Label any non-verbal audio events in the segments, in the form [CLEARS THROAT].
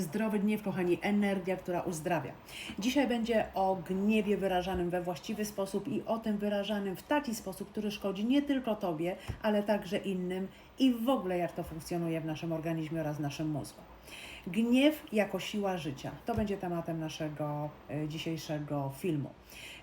Zdrowy gniew, kochani, energia, która uzdrawia. Dzisiaj będzie o gniewie wyrażanym we właściwy sposób i o tym wyrażanym w taki sposób, który szkodzi nie tylko Tobie, ale także innym i w ogóle jak to funkcjonuje w naszym organizmie oraz w naszym mózgu. Gniew jako siła życia. To będzie tematem naszego e, dzisiejszego filmu.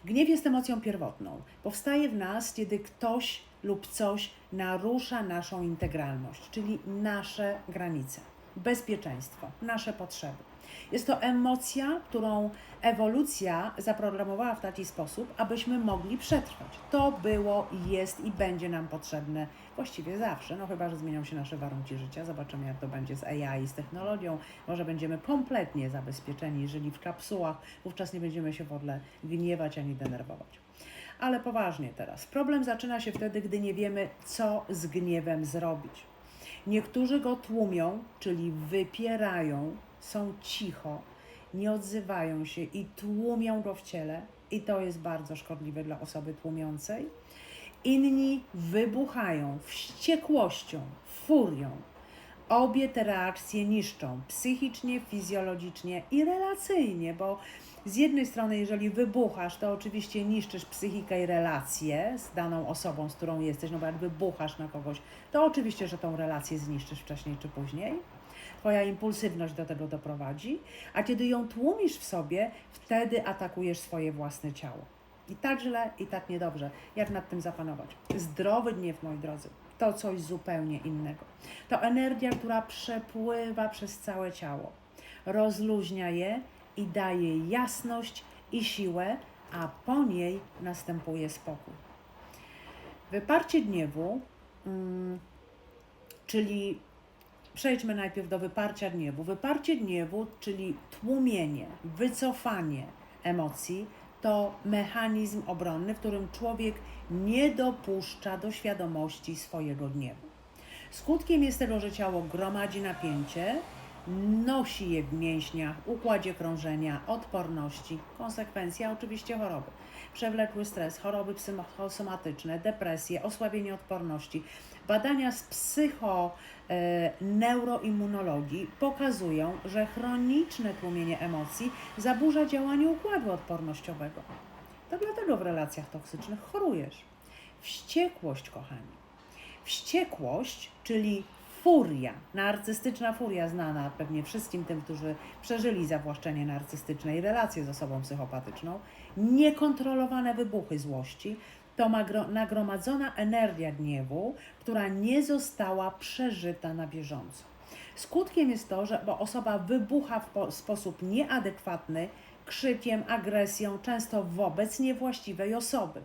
Gniew jest emocją pierwotną. Powstaje w nas, kiedy ktoś lub coś narusza naszą integralność, czyli nasze granice, bezpieczeństwo, nasze potrzeby. Jest to emocja, którą ewolucja zaprogramowała w taki sposób, abyśmy mogli przetrwać. To było, jest i będzie nam potrzebne właściwie zawsze, no chyba, że zmienią się nasze warunki życia. Zobaczymy, jak to będzie z AI, z technologią. Może będziemy kompletnie zabezpieczeni, żyli w kapsułach, wówczas nie będziemy się w ogóle gniewać ani denerwować. Ale poważnie teraz. Problem zaczyna się wtedy, gdy nie wiemy, co z gniewem zrobić. Niektórzy go tłumią, czyli wypierają, są cicho, nie odzywają się i tłumią go w ciele, i to jest bardzo szkodliwe dla osoby tłumiącej. Inni wybuchają wściekłością, furią. Obie te reakcje niszczą psychicznie, fizjologicznie i relacyjnie, bo z jednej strony, jeżeli wybuchasz, to oczywiście niszczysz psychikę i relacje z daną osobą, z którą jesteś, no bo jak wybuchasz na kogoś, to oczywiście, że tą relację zniszczysz wcześniej czy później. Twoja impulsywność do tego doprowadzi, a kiedy ją tłumisz w sobie, wtedy atakujesz swoje własne ciało. I tak źle, i tak niedobrze. Jak nad tym zapanować? Zdrowy gniew, moi drodzy, to coś zupełnie innego. To energia, która przepływa przez całe ciało, rozluźnia je i daje jasność i siłę, a po niej następuje spokój. Wyparcie gniewu, mm, czyli przejdźmy najpierw do wyparcia gniewu. Wyparcie gniewu, czyli tłumienie, wycofanie emocji, to mechanizm obronny, w którym człowiek nie dopuszcza do świadomości swojego gniewu. Skutkiem jest tego, że ciało gromadzi napięcie, nosi je w mięśniach, układzie krążenia, odporności, konsekwencja oczywiście choroby. Przewlekły stres, choroby psychosomatyczne, depresje, osłabienie odporności. Badania z psychoneuroimmunologii pokazują, że chroniczne tłumienie emocji zaburza działanie układu odpornościowego. To dlatego w relacjach toksycznych chorujesz. Wściekłość, kochani. Wściekłość, czyli furia, narcystyczna furia, znana pewnie wszystkim tym, którzy przeżyli zawłaszczenie narcystyczne i relacje z osobą psychopatyczną, niekontrolowane wybuchy złości, to nagromadzona energia gniewu, która nie została przeżyta na bieżąco. Skutkiem jest to, że osoba wybucha w sposób nieadekwatny krzykiem, agresją, często wobec niewłaściwej osoby,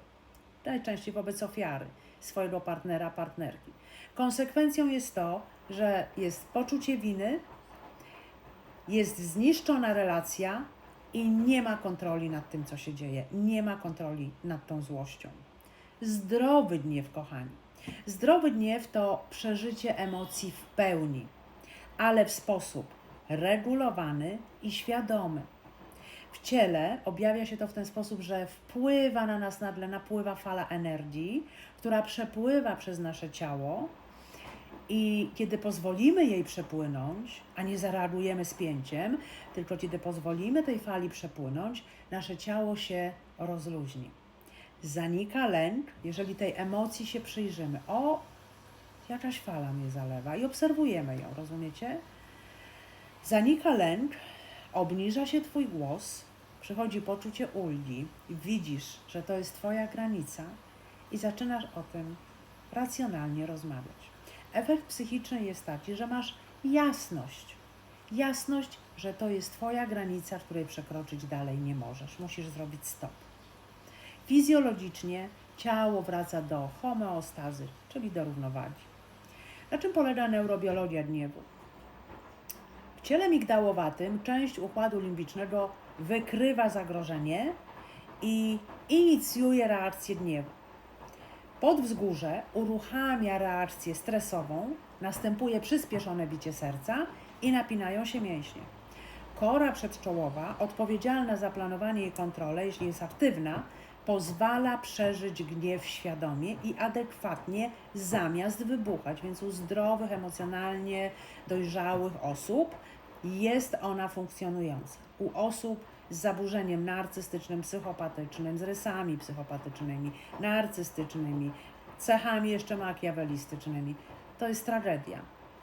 najczęściej wobec ofiary, swojego partnera, partnerki. Konsekwencją jest to, że jest poczucie winy, jest zniszczona relacja i nie ma kontroli nad tym, co się dzieje, nie ma kontroli nad tą złością. Zdrowy gniew, kochani. Zdrowy gniew to przeżycie emocji w pełni, ale w sposób regulowany i świadomy. W ciele objawia się to w ten sposób, że wpływa na nas nagle, napływa fala energii, która przepływa przez nasze ciało i kiedy pozwolimy jej przepłynąć, a nie zareagujemy spięciem, tylko kiedy pozwolimy tej fali przepłynąć, nasze ciało się rozluźni. Zanika lęk, jeżeli tej emocji się przyjrzymy. O, jakaś fala mnie zalewa i obserwujemy ją, rozumiecie? Zanika lęk, obniża się Twój głos, przychodzi poczucie ulgi, widzisz, że to jest Twoja granica i zaczynasz o tym racjonalnie rozmawiać. Efekt psychiczny jest taki, że masz jasność. Jasność, że to jest Twoja granica, której przekroczyć dalej nie możesz. Musisz zrobić stop. Fizjologicznie ciało wraca do homeostazy, czyli do równowagi. Na czym polega neurobiologia gniewu? W ciele migdałowatym część układu limbicznego wykrywa zagrożenie i inicjuje reakcję gniewu. Podwzgórze uruchamia reakcję stresową, następuje przyspieszone bicie serca i napinają się mięśnie. Kora przedczołowa, odpowiedzialna za planowanie i kontrolę, jeśli jest aktywna, pozwala przeżyć gniew świadomie i adekwatnie zamiast wybuchać. Więc u zdrowych, emocjonalnie dojrzałych osób jest ona funkcjonująca. U osób z zaburzeniem narcystycznym, psychopatycznym, z rysami psychopatycznymi, narcystycznymi, cechami jeszcze makiawelistycznymi, to jest tragedia,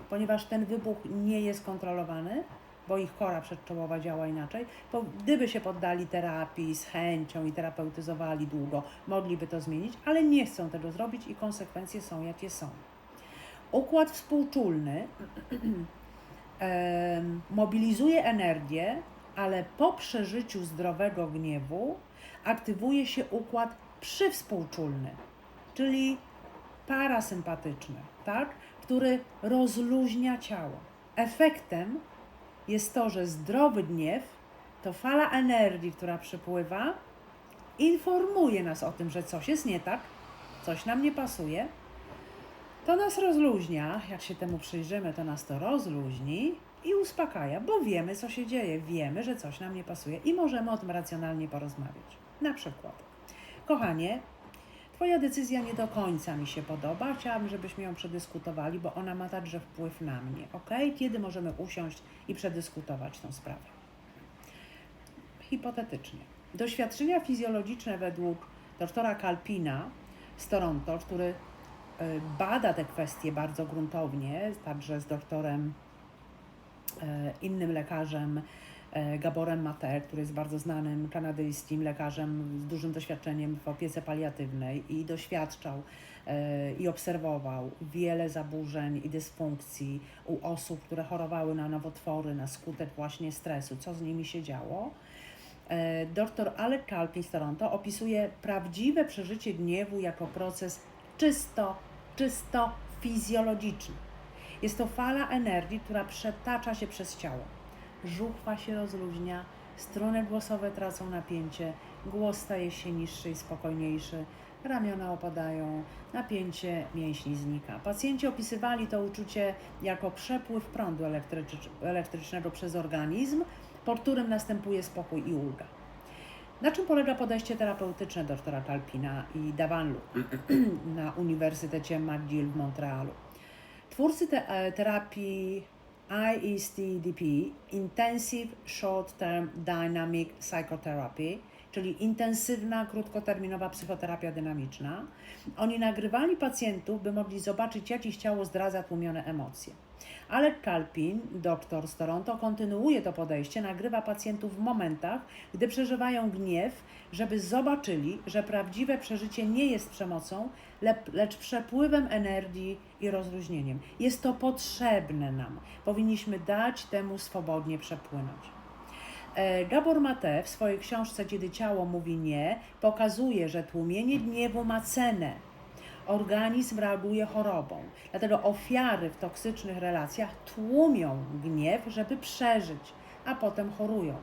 ponieważ ten wybuch nie jest kontrolowany, bo ich kora przedczołowa działa inaczej. Bo gdyby się poddali terapii z chęcią i terapeutyzowali długo, mogliby to zmienić, ale nie chcą tego zrobić i konsekwencje są jakie są. Układ współczulny [CLEARS THROAT] mobilizuje energię, ale po przeżyciu zdrowego gniewu aktywuje się układ przywspółczulny, czyli parasympatyczny, tak? który rozluźnia ciało. Efektem jest to, że zdrowy gniew to fala energii, która przypływa, informuje nas o tym, że coś jest nie tak, coś nam nie pasuje. To nas rozluźnia, jak się temu przyjrzymy, to nas to rozluźni i uspokaja, bo wiemy, co się dzieje, wiemy, że coś nam nie pasuje i możemy o tym racjonalnie porozmawiać. Na przykład, kochanie, Twoja decyzja nie do końca mi się podoba, chciałabym, żebyśmy ją przedyskutowali, bo ona ma także wpływ na mnie, ok? Kiedy możemy usiąść i przedyskutować tą sprawę? Hipotetycznie. Doświadczenia fizjologiczne według doktora Kalpina z Toronto, który y, bada te kwestie bardzo gruntownie, także z doktorem, y, innym lekarzem, Gaborem Mater, który jest bardzo znanym kanadyjskim lekarzem z dużym doświadczeniem w opiece paliatywnej i doświadczał y, i obserwował wiele zaburzeń i dysfunkcji u osób, które chorowały na nowotwory na skutek właśnie stresu, co z nimi się działo. E, Dr Alec Kalpin z Toronto opisuje prawdziwe przeżycie gniewu jako proces czysto, czysto fizjologiczny. Jest to fala energii, która przetacza się przez ciało. Żuchwa się rozluźnia, struny głosowe tracą napięcie, głos staje się niższy i spokojniejszy, ramiona opadają, napięcie mięśni znika. Pacjenci opisywali to uczucie jako przepływ prądu elektrycz- elektrycznego przez organizm, po którym następuje spokój i ulga. Na czym polega podejście terapeutyczne doktora Kalpina i Davanlu [CLEARS THROAT] na Uniwersytecie McGill w Montrealu? Twórcy te, terapii IESTDP, Intensive Short Term Dynamic Psychotherapy, czyli intensywna, krótkoterminowa psychoterapia dynamiczna. Oni nagrywali pacjentów, by mogli zobaczyć, jak ich ciało zdradza tłumione emocje. Ale Kalpin, doktor z Toronto, kontynuuje to podejście, nagrywa pacjentów w momentach, gdy przeżywają gniew, żeby zobaczyli, że prawdziwe przeżycie nie jest przemocą, lecz przepływem energii i rozluźnieniem. Jest to potrzebne nam. Powinniśmy dać temu swobodnie przepłynąć. E, Gabor Mate w swojej książce Kiedy ciało mówi nie, pokazuje, że tłumienie gniewu ma cenę. Organizm reaguje chorobą. Dlatego ofiary w toksycznych relacjach tłumią gniew, żeby przeżyć, a potem chorują.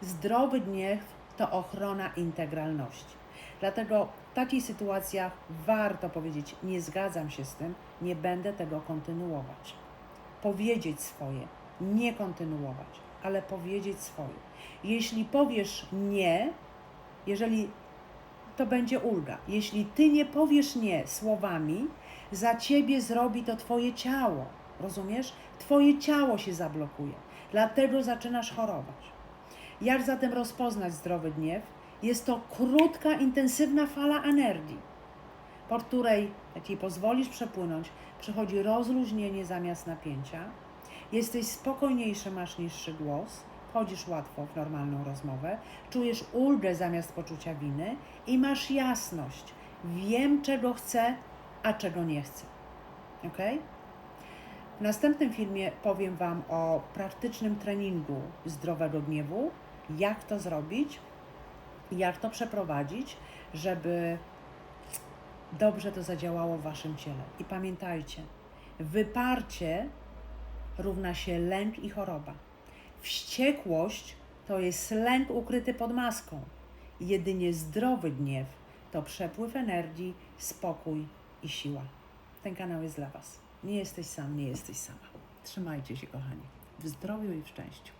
Zdrowy gniew to ochrona integralności. Dlatego w takich sytuacjach warto powiedzieć: Nie zgadzam się z tym, nie będę tego kontynuować. Powiedzieć swoje, nie kontynuować, ale powiedzieć swoje. Jeśli powiesz nie, jeżeli to będzie ulga. Jeśli ty nie powiesz nie słowami, za ciebie zrobi to twoje ciało. Rozumiesz? Twoje ciało się zablokuje. Dlatego zaczynasz chorować. Jak zatem rozpoznać zdrowy gniew? Jest to krótka, intensywna fala energii, po której, jak jej pozwolisz przepłynąć, przychodzi rozluźnienie zamiast napięcia. Jesteś spokojniejszy, masz niższy głos, wchodzisz łatwo w normalną rozmowę, czujesz ulgę zamiast poczucia winy i masz jasność. Wiem, czego chcę, a czego nie chcę. Ok? W następnym filmie powiem Wam o praktycznym treningu zdrowego gniewu, jak to zrobić, jak to przeprowadzić, żeby dobrze to zadziałało w Waszym ciele. I pamiętajcie, wyparcie równa się lęk i choroba. Wściekłość to jest lęk ukryty pod maską. Jedynie zdrowy gniew to przepływ energii, spokój i siła. Ten kanał jest dla Was. Nie jesteś sam, nie jesteś sama. Trzymajcie się, kochani. W zdrowiu i w szczęściu.